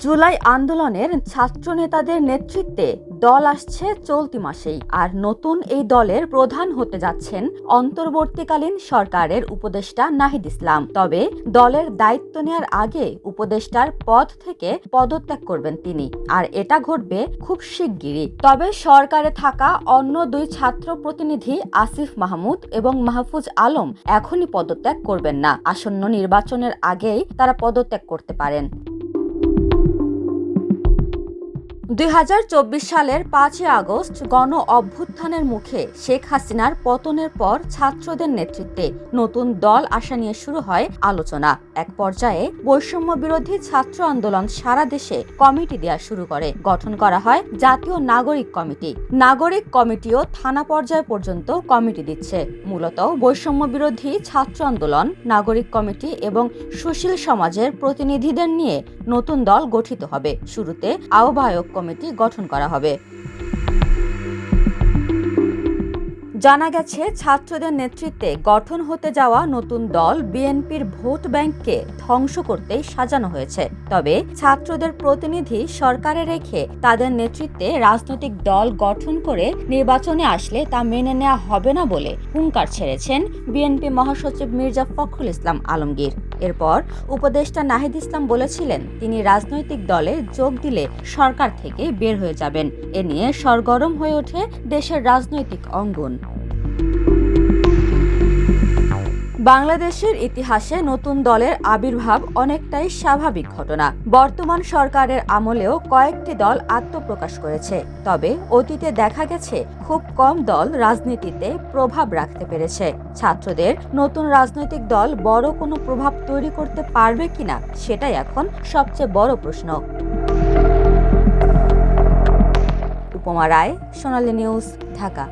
জুলাই আন্দোলনের ছাত্র নেতাদের নেতৃত্বে দল আসছে চলতি মাসেই, আর নতুন এই দলের প্রধান হতে যাচ্ছেন অন্তর্বর্তীকালীন সরকারের উপদেষ্টা নাহিদ ইসলাম। তবে দলের দায়িত্ব নেওয়ার আগে উপদেষ্টার পদ থেকে পদত্যাগ করবেন তিনি, আর এটা ঘটবে খুব শিগগিরই। তবে সরকারে থাকা অন্য দুই ছাত্র প্রতিনিধি আসিফ মাহমুদ এবং মাহফুজ আলম এখনই পদত্যাগ করবেন না। আসন্ন নির্বাচনের আগেই তারা পদত্যাগ করতে পারেন। দুই হাজার চব্বিশ সালের পাঁচই আগস্ট গণ অভ্যুত্থানের মুখে শেখ হাসিনার পতনের পর ছাত্রদের নেতৃত্বে নতুন দল আসা নিয়ে শুরু হয় আলোচনা। এক পর্যায়ে বৈষম্য বিরোধী ছাত্র আন্দোলন সারা দেশে কমিটি দেওয়া শুরু করে। গঠন করা হয় জাতীয় নাগরিক কমিটি। নাগরিক কমিটিও থানা পর্যায় পর্যন্ত কমিটি দিচ্ছে। মূলত বৈষম্য বিরোধী ছাত্র আন্দোলন, নাগরিক কমিটি এবং সুশীল সমাজের প্রতিনিধিদের নিয়ে নতুন দল গঠিত হবে। শুরুতে আহ্বায়ক কমিটি গঠন করা হবে। জানা গেছে, ছাত্রদের নেতৃত্বে গঠন হতে যাওয়া নতুন দল বিএনপির ভোট ব্যাংককে ধ্বংস করতে সাজানো হয়েছে। তবে ছাত্রদের প্রতিনিধি সরকারে রেখে তাদের নেতৃত্বে রাজনৈতিক দল গঠন করে নির্বাচনে আসলে তা মেনে নেওয়া হবে না বলে হুঙ্কার ছেড়েছেন বিএনপি মহাসচিব মির্জা ফখরুল ইসলাম আলমগীর। এরপর উপদেষ্টা নাহিদ ইসলাম বলেছিলেন, তিনি রাজনৈতিক দলে যোগ দিলে সরকার থেকে বের হয়ে যাবেন। এ নিয়ে সরগরম হয়ে ওঠে দেশের রাজনৈতিক অঙ্গন। বাংলাদেশের ইতিহাসে নতুন দলের আবির্ভাব অনেকটাই স্বাভাবিক ঘটনা। বর্তমান সরকারের আমলেও কয়েকটি দল আত্মপ্রকাশ করেছে। তবে অতীতে দেখা গেছে, খুব কম দল রাজনীতিতে প্রভাব রাখতে পেরেছে। ছাত্রদের নতুন রাজনৈতিক দল বড় কোনো প্রভাব তৈরি করতে পারবে কিনা, সেটাই এখন সবচেয়ে বড় প্রশ্ন। উপমা রায়, সোনালী নিউজ, ঢাকা।